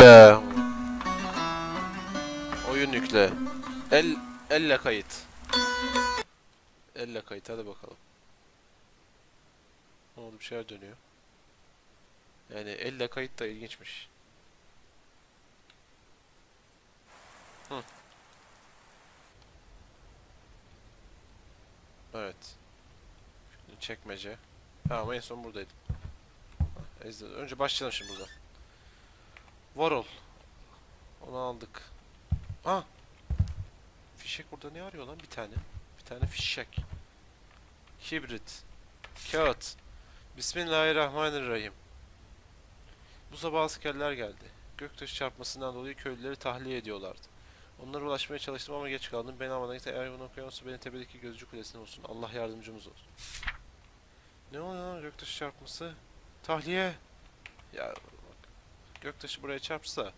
be. Oyun yükle. El elle kayıt. Elle kayıt hadi bakalım. Ne oldu bir şeyler dönüyor. Yani elle kayıt da ilginçmiş. Hı. Evet. Şimdi çekmece. Ha ama en son buradaydım. Önce başlayalım şimdi buradan. Varol. Onu aldık. Ah! Fişek burada ne arıyor lan bir tane? Bir tane fişek. Kibrit. Kağıt. Bismillahirrahmanirrahim. Bu sabah askerler geldi. Göktaşı çarpmasından dolayı köylüleri tahliye ediyorlardı. Onlara ulaşmaya çalıştım ama geç kaldım. Beni almadan gitti. Eğer bunu okuyan olsa beni tepedeki gözcü kulesine olsun. Allah yardımcımız olsun. Ne oluyor lan göktaşı çarpması? Tahliye. Ya. Göktaşı buraya çarpsa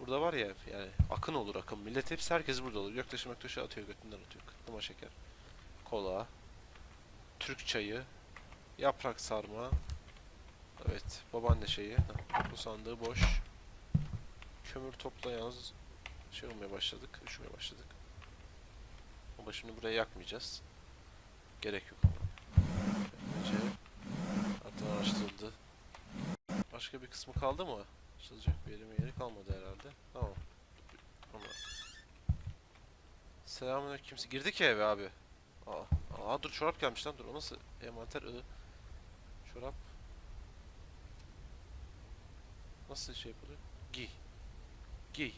burada var ya yani akın olur akın. Millet hepsi herkes burada olur. Göktaşı göktaşı atıyor götünden atıyor. Kıtlıma şeker. Kola. Türk çayı. Yaprak sarma. Evet. Babaanne şeyi. Bu sandığı boş. Kömür topla yalnız şey olmaya başladık. Üşümeye başladık. Ama şimdi buraya yakmayacağız. Gerek yok. Önce hatta araştırıldı. Başka bir kısmı kaldı mı? Açılacak bir yerim yeri kalmadı herhalde. Tamam. Ama. Selamünaleyküm. Kimse girdi ki eve abi. Aa, aa dur çorap gelmiş lan dur. O nasıl? Envanter ı. Çorap. Nasıl şey yapılıyor? Giy. Giy.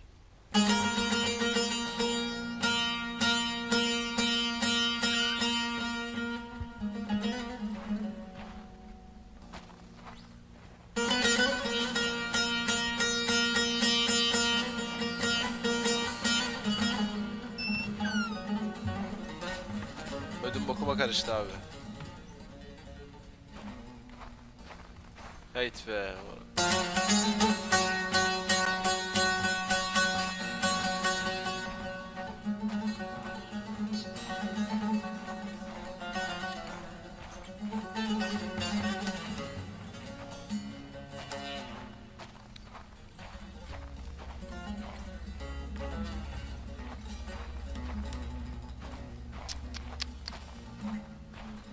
Karıştı abi. Heyt be.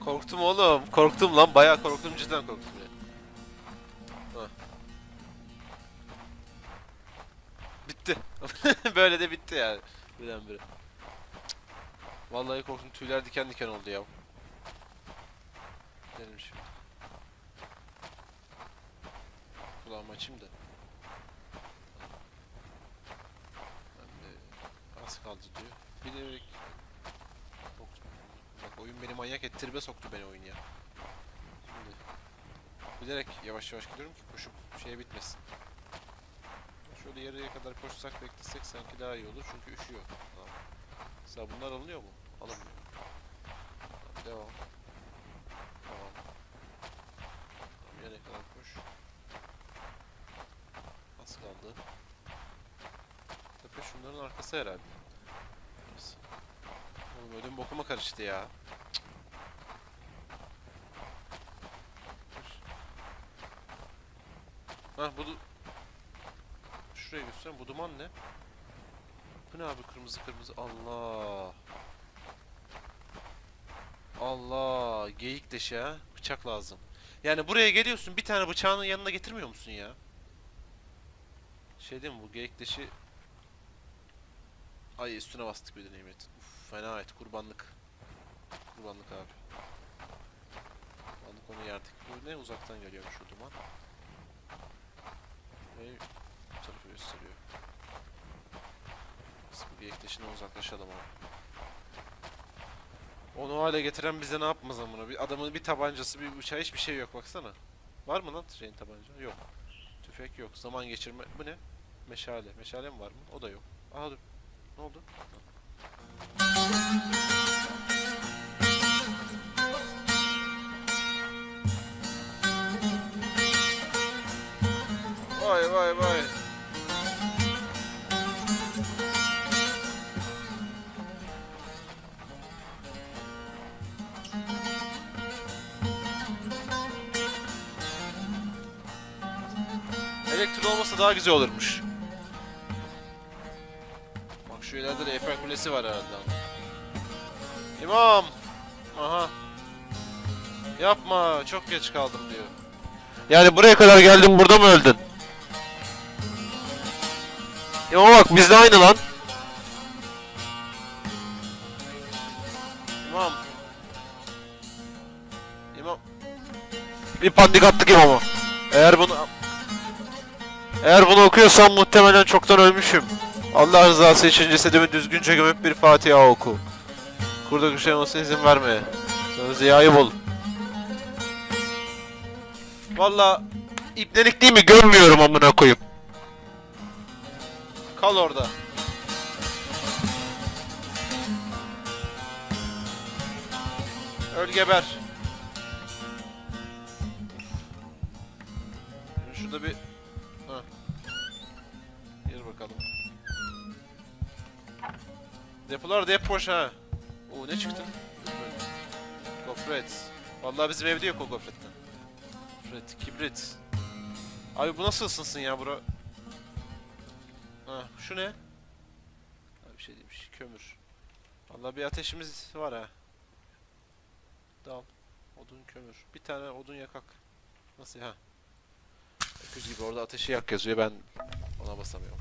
Korktum oğlum. Korktum lan. Bayağı korktum. Cidden korktum ya. Hah. Bitti. Böyle de bitti yani. Birdenbire. Vallahi korktum. Tüyler diken diken oldu ya. Gidelim şimdi. Kulağımı açayım da. Ben az kaldı diyor. Bilerek oyun beni manyak etti. Tribe soktu beni oyun ya. Şimdi bilerek yavaş yavaş gidiyorum ki koşup şeye bitmesin. Şöyle yarıya kadar koşsak beklesek sanki daha iyi olur çünkü üşüyor. Tamam. Mesela bunlar alınıyor mu? Alınmıyor. Tamam, devam. Tamam. Tamam yarıya kadar koş. Az kaldı. Tepe şunların arkası herhalde. Ödüm bokuma karıştı ya. Ha bu Şuraya göstereyim. Bu duman ne? Bu ne abi kırmızı kırmızı? Allah. Allah. Geyik deşi ha. Bıçak lazım. Yani buraya geliyorsun bir tane bıçağını yanına getirmiyor musun ya? Şey değil mi bu geyik deşi Ay üstüne bastık bir de nimet. Fena et kurbanlık. Kurbanlık abi. Kurbanlık onu yerdik. Bu ne uzaktan geliyor şu duman. Ve bu tarafı gösteriyor. Biz bu geyik deşinden uzaklaşalım abi. Onu hale getiren bize ne yapmaz amına? Bir adamın bir tabancası, bir bıçağı hiçbir şey yok baksana. Var mı lan şeyin tabanca? Yok. Tüfek yok. Zaman geçirme. Bu ne? Meşale. Meşale mi var mı? O da yok. Aha dur. Ne oldu? Vay vay vay. Elektrik olmasa daha güzel olurmuş. İleride de Kulesi var herhalde. İmam! Aha. Yapma, çok geç kaldım diyor. Yani buraya kadar geldim, burada mı öldün? İmam bak, biz de aynı lan. İmam. İmam. Bir pandik attık imama. Eğer bunu... Eğer bunu okuyorsam muhtemelen çoktan ölmüşüm. Allah rızası için cesedimi düzgünce gömüp bir Fatiha oku. Kurda olsa izin verme. Sana ziyayı bul. Valla ipnelik değil mi? Gömmüyorum amına koyayım. Kal orada. Öl geber. Şurada bir... Depolar da hep boş ha. Oo ne çıktı? Gofret. Vallahi bizim evde yok o gofretten. Gofret, kibrit. Abi bu nasıl ısınsın ya bura? Ha, şu ne? Ha, bir şey değilmiş. Kömür. Vallahi bir ateşimiz var ha. Dal. Odun kömür. Bir tane odun yakak. Nasıl ha? Öküz gibi orada ateşi yak yazıyor ben ona basamıyorum.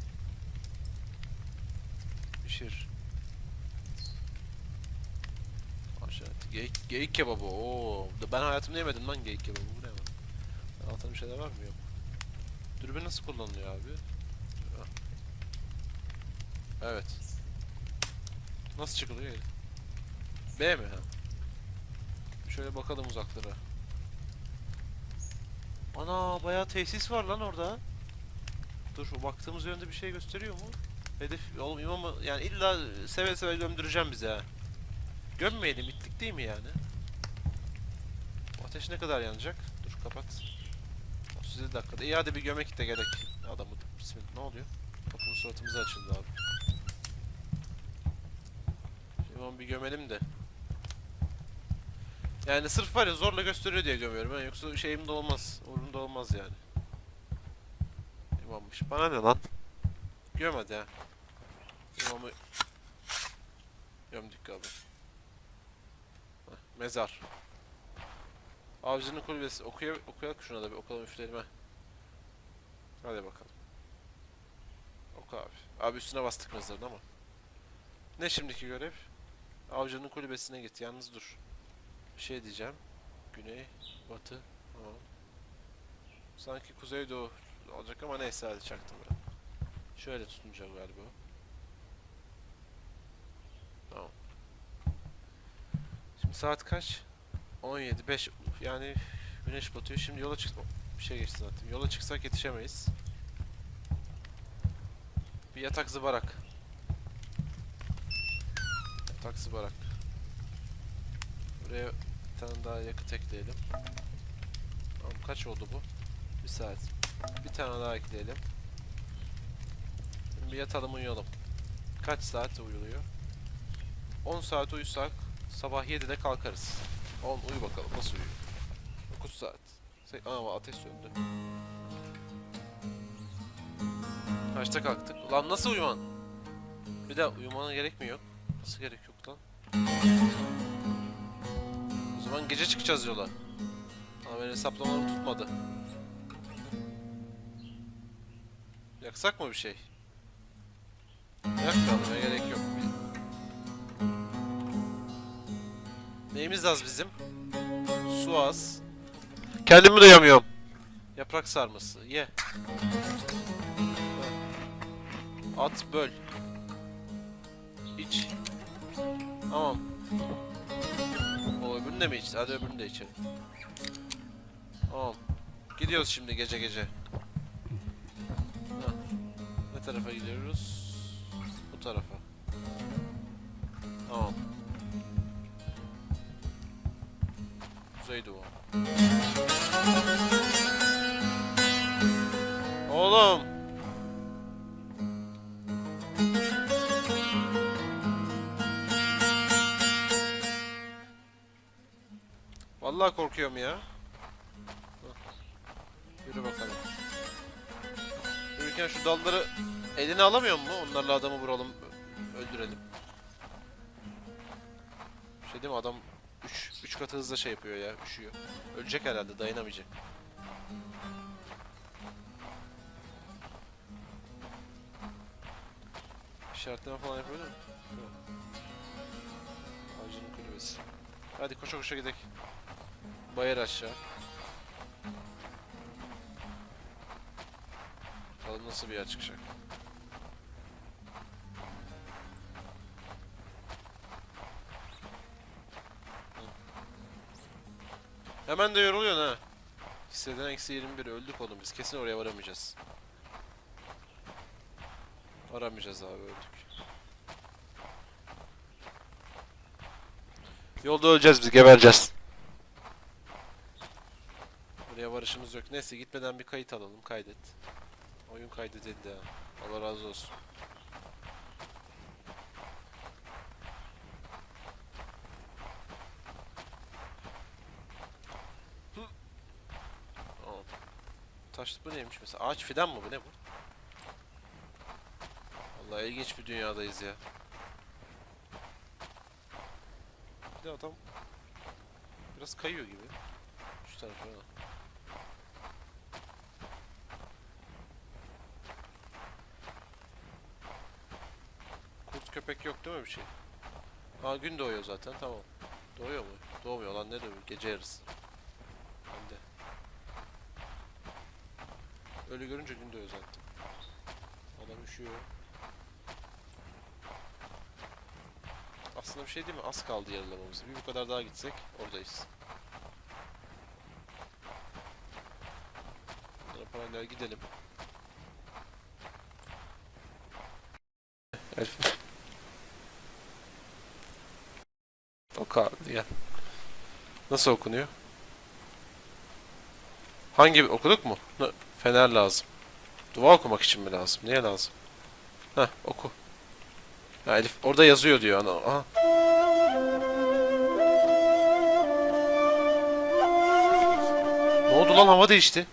Pişir. Aşağı. Geyik, geyik kebabı. Oo. Ben hayatımda yemedim lan geyik kebabı. Bu ne lan? Altında bir şeyler var mı yok? Dürbün nasıl kullanılıyor abi? Evet. Nasıl çıkılıyor? B mi ha? Şöyle bakalım uzaklara. Ana bayağı tesis var lan orada. Dur baktığımız yönde bir şey gösteriyor mu? Hedef oğlum imamı yani illa seve seve gömdüreceğim bize ha. Gömmeyelim ittik değil mi yani? Ateş ne kadar yanacak? Dur kapat. 37 dakikada. İyi hadi bir gömek de gerek. Adamı bismillah ne oluyor? Kapının suratımıza açıldı abi. Şimdi onu bir gömelim de. Yani sırf var ya zorla gösteriyor diye gömüyorum ben yoksa şeyim de olmaz. Umurumda olmaz yani. İmammış. Bana ne lan? Göm hadi ha. İmamı gömdük abi. Mezar. Avcının kulübesi. Okuya, okuyak şuna da bir okalım üfleyelim ha. Hadi bakalım. Oku abi. Abi üstüne bastık mezarın ama. Ne şimdiki görev? Avcının kulübesine git. Yalnız dur. Bir şey diyeceğim. Güney, batı. Tamam. Sanki kuzeydoğu olacak ama neyse hadi çaktım ben. Şöyle tutunca galiba. Tamam. Şimdi saat kaç? 17, 5 yani güneş batıyor. Şimdi yola çık... Bir şey geçti zaten. Yola çıksak yetişemeyiz. Bir yatak zıbarak. Yatak zıbarak. Buraya bir tane daha yakıt ekleyelim. Tamam, kaç oldu bu? Bir saat. Bir tane daha ekleyelim. Şimdi bir yatalım uyuyalım. Kaç saat uyuluyor? 10 saat uyusak sabah 7'de kalkarız. 10 uyu bakalım nasıl uyuyor? 9 saat. Se- Aa ateş söndü. Kaçta kalktık? Lan nasıl uyuman? Bir de uyumana gerek mi yok? Nasıl gerek yok lan? O zaman gece çıkacağız yola. Ama benim hesaplamalarım tutmadı. Yaksak mı bir şey? Yakmayalım ya gerek yok. Neyimiz az bizim? Su az. Kendimi duyamıyorum. Yaprak sarması. Ye. At böl. İç. Tamam. O öbürünü de mi içti? Hadi öbürünü de içelim. Tamam. Gidiyoruz şimdi gece gece. Heh. Ne tarafa gidiyoruz? Vallahi korkuyorum ya. Yürü bakalım. Yürürken şu dalları eline alamıyor mu? Onlarla adamı vuralım, öldürelim. Şey değil mi adam 3 3 katı hızla şey yapıyor ya, üşüyor. Ölecek herhalde, dayanamayacak. İşaretleme falan yapabilir mi? Avcının kulübesi. Hadi koşa koşa gidelim. Bayır aşağı. Bakalım nasıl bir yer çıkacak. Hemen de yoruluyorsun ha. Hisseden eksi 21 öldük oğlum biz kesin oraya varamayacağız. Varamayacağız abi öldük. Yolda öleceğiz biz gebereceğiz. Buraya varışımız yok. Neyse gitmeden bir kayıt alalım. Kaydet. Oyun kaydedildi. Allah razı olsun. Hı. Tamam. Taş bu neymiş mesela? Ağaç fidan mı bu ne bu? Vallahi ilginç bir dünyadayız ya. Bir de adam biraz kayıyor gibi. Şu tarafa. Köpek yok değil mi bir şey? Aa gün doğuyor zaten tamam. Doğuyor mu? Doğmuyor lan ne doğuyor? Gece yarısı. Ben de. Öyle görünce gün doğuyor zaten. Adam üşüyor. Aslında bir şey değil mi? Az kaldı yarılamamız. Bir bu kadar daha gitsek oradayız. Bunlara paralel gidelim. Elif. Gel. Nasıl okunuyor? Hangi okuduk mu? Ne- Fener lazım. Dua okumak için mi lazım? Niye lazım? Heh oku. Ha, Elif orada yazıyor diyor ana. Aha. Ne oldu lan hava değişti.